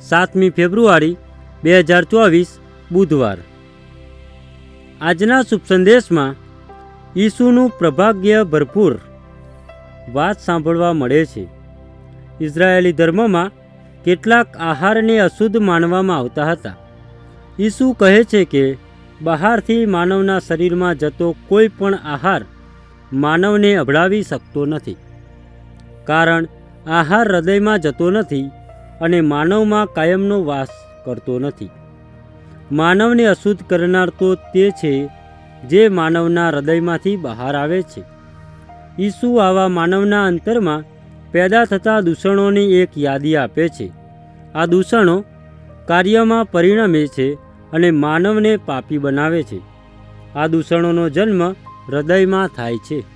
સાતમી ફેબ્રુઆરી બે હજાર ચોવીસ બુધવાર. આજના શુભ સંદેશમાં ઈસુનું પ્રભાગ્ય ભરપૂર વાત સાંભળવા મળે છે. ઇઝરાયેલી ધર્મમાં કેટલાક આહારને અશુદ્ધ માનવામાં આવતા હતા. ઈસુ કહે છે કે, બહારથી માનવના શરીરમાં જતો કોઈ પણ આહાર માનવને અભડાવી શકતો નથી. કારણ, આહાર હૃદયમાં જતો નથી અને માનવમાં કાયમનો વાસ કરતો નથી. માનવને અશુદ્ધ કરનાર તો તે છે જે માનવના હૃદયમાંથી બહાર આવે છે. ઈસુ આવા માનવના અંતરમાં પેદા થતા દૂષણોની એક યાદી આપે છે. આ દૂષણો કાર્યમાં પરિણમે છે અને માનવને પાપી બનાવે છે. આ દૂષણોનો જન્મ હૃદયમાં થાય છે.